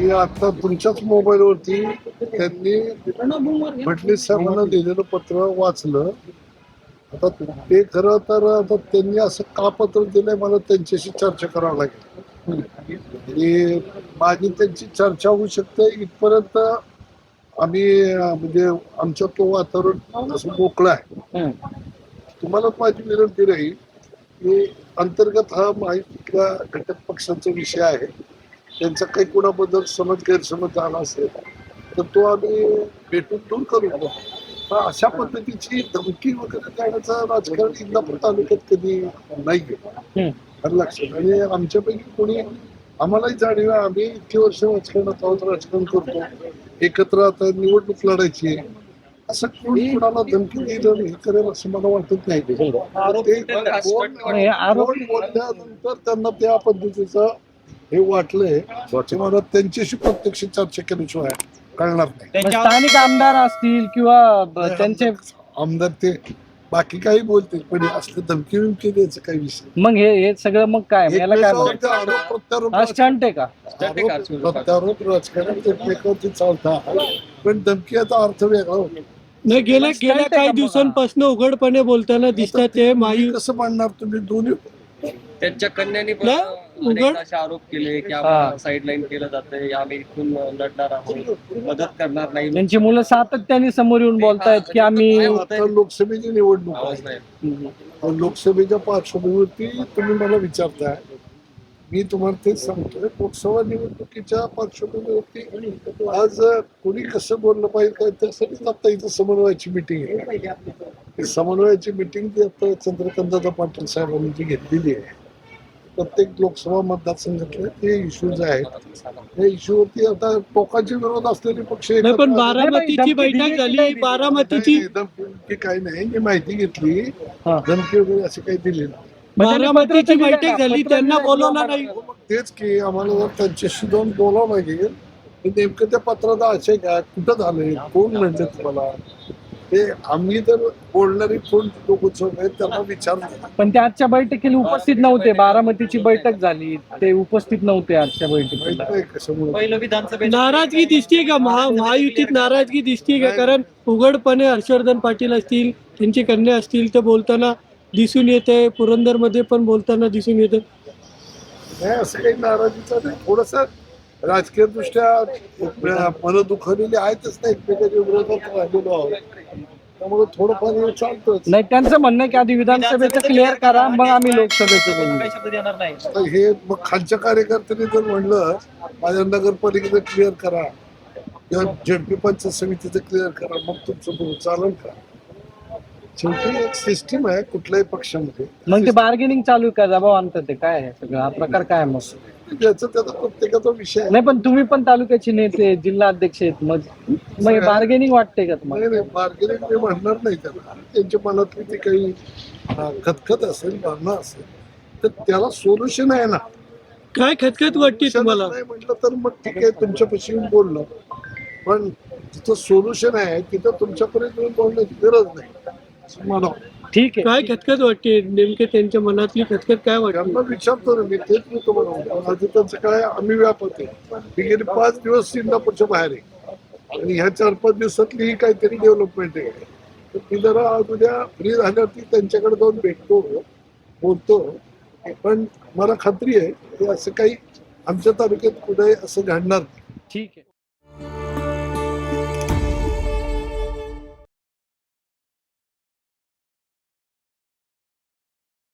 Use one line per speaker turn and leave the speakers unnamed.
की आता तुमच्याच मोबाईलवरती त्यांनी फडणवीस साहेबांना दिलेलं पत्र वाचलं. आता ते खरं तर आता त्यांनी असं का पत्र दिलंय मला त्यांच्याशी चर्चा करावं लागेल. आणि माझी त्यांची चर्चा होऊ शकते. इथपर्यंत आम्ही म्हणजे आमचं तो वातावरण असं मोकळं आहे. तुम्हाला माझी विनंती राहील की अंतर्गत हा माहितीतला घटक पक्षांचा विषय आहे. त्यांचा काही कोणाबद्दल समज गैरसमज झाला असेल तर तो आम्ही भेटून दूर करू. पण अशा पद्धतीची धमकी वगैरे देण्याचं राजकारण इंदापूर तालुक्यात कधी नाही
हं.
लक्षात आणि आमच्यापैकी कोणी आम्हालाही जाणीव आहे, आम्ही इतकी वर्ष राजकारणात आहोत राजकारण करतो. एकत्र आता निवडणूक लढायची आहे. असं कोणी कोणाला धमकी दिलं हे करेल असं मला वाटत नाही. कोण बोलल्यानंतर त्यांना त्या पद्धतीचं हे वाटलंय ते मला त्यांच्याशी प्रत्यक्ष चर्चा केल्याशिवाय कळणार नाही.
मग स्थानिक आमदार असतील किंवा ब- त्यांचे
आमदार ते बाकी काही बोलतील पण हे असलं धमकी विमकी द्यायचं काही विषय
मग हे हे सगळं मग काय? याला काय
एकमेकावरती
म्हणतात?
आरोप प्रत्यारोप
हा स्टंट आहे का?
आरोप प्रत्यारोप राजकारण एकमेकावरती चालतात पण धमकीचा अर्थ वेगळा होतो.
नाही गेल्या
मग
गेल्या काही
का मग?
दिवसांपासून उघडपणे बोलताना दिसतात ते
तुम्ही
मायू
कसं मांडणार तुम्ही दोन्ही?
त्यांच्या कन्यानी पण
उघड-
असे आरोप केले की
हा.
आम्हाला साईडलाईन केलं जातंय आम्ही इथून लढणार आहोत. मदत करणार नाही.
त्यांची मुलं सातत्याने समोर येऊन बोलतायत की आम्ही
आता लोकसभेची निवडणूक
आवाज
आहे
नाही
लोकसभेच्या पार्श्वभूमीवरती तुम्ही मला विचारताय. मी तुम्हाला तेच सांगतोय. लोकसभा निवडणुकीच्या पार्श्वभूमीवरती आज कोणी कसं बोललं पाहिजे काय त्यासाठीच आता इथं समन्वयाची मिटिंग आहे. ही समन्वयाची मिटिंग ती आता चंद्रकांतदादा पाटील साहेबांनी जी घेतलेली आहे प्रत्येक लोकसभा मतदारसंघातले ते इश्यूज आहेत त्या इश्यूवरती आता टोकाचे विरोध असलेले पक्ष
नाही पण. बारामतीची बैठक झाली बारामतीची
नाही, धमकी काही नाही मी माहिती घेतली
हा.
धमकी वगैरे असं काही दिली नाही
पत्र
बारामतीची बैठक? झाली त्यांना बोलवलं? नाही
मग तेच की आम्हाला जर त्यांच्याशी जाऊन बोलावं लागेल नेमकं त्या पत्राचा आशय काय कुठं झालंय कोण म्हणले तुम्हाला ते आम्ही तर बोलणारी कोण लोक आहेत त्यांना विचारलं
पण ते आजच्या बैठकीला उपस्थित नव्हते. बारामतीची बैठक झाली. ते उपस्थित नव्हते आजच्या
माहीत
बैठकीला
नाही कशामुळे.
पहिलं विधानसभेत
नाराजगी दिसते का? महा महायुतीत नाराजगी दिसते का? कारण उघडपणे हर्षवर्धन पाटील असतील त्यांची कन्या असतील ते बोलताना दिसून येते. पुरंदरमध्ये पण बोलताना दिसून येते.
नाही असं काही नाराजीचं नाही. थोडस राजकीय दृष्ट्या मन दुखावलेली आहेतच नाही एकमेकाच्या विरोधात राहिलेलो आहोत. त्यामुळे थोडंफार हे चालतंच.
नाही त्यांचं म्हणणं आहे की आधी विधानसभेचं क्लिअर करा मग आम्ही लोकसभेचं बोलू.
काही शब्द देणार नाही.
आता हे मग खालच्या कार्यकर्त्यांनी जर म्हणलं माझ्या नगरपालिकेचं क्लिअर करा किंवा झेडपी पंचायत समितीचं क्लिअर करा मग तुमचं बोलू चालेल का? शेवटी एक सिस्टीम आहे कुठल्याही पक्षामध्ये.
मग ते बार्गेनिंग चालू का दबाव आणतात ते काय आहे सगळं? हा प्रकार काय आहे मग?
ज्याचा त्याचा प्रत्येकाचा विषय आहे.
नाही पण तुम्ही पण तालुक्याचे नेते जिल्हा अध्यक्ष आहेत मग मग बार्गेनिंग वाटते का तुम्हाला?
नाही नाही बार्गेनिंग मी म्हणणार नाही त्याला. त्यांच्या मनातली ती काही अं, खतखत असेल भावना असेल तर त्याला सोल्युशन आहे ना.
काय खतखत वाटते तुम्हाला?
नाही म्हटलं तर मग ठीक आहे तुमच्यापाशी येऊन बोललो. पण जिथं सोल्युशन आहे तिथं तुमच्यापर्यंत येऊन बोलण्याची गरज नाही. असं मला वाटतं.
ठीक आहे.
काय खतखत वाटते? नेमके त्यांच्या मनातली खतखत काय वाटते?
त्यांना विचारतो ना मी तेच मी तुम्हाला म्हणतो. आधी त्यांचं काय आम्ही व्यापत आहे मी गेले पाच दिवस सिंगापूरच्या बाहेर आहे. आणि ह्या चार पाच दिवसातली ही काहीतरी डेव्हलपमेंट आहे. तर मी जरा आज उद्या फ्री झाल्यावरती त्यांच्याकडे जाऊन भेटतो बोलतो. पण मला खात्री आहे की असं काही आमच्या तालुक्यात कुठे असं घडणार नाही.
ठीक आहे.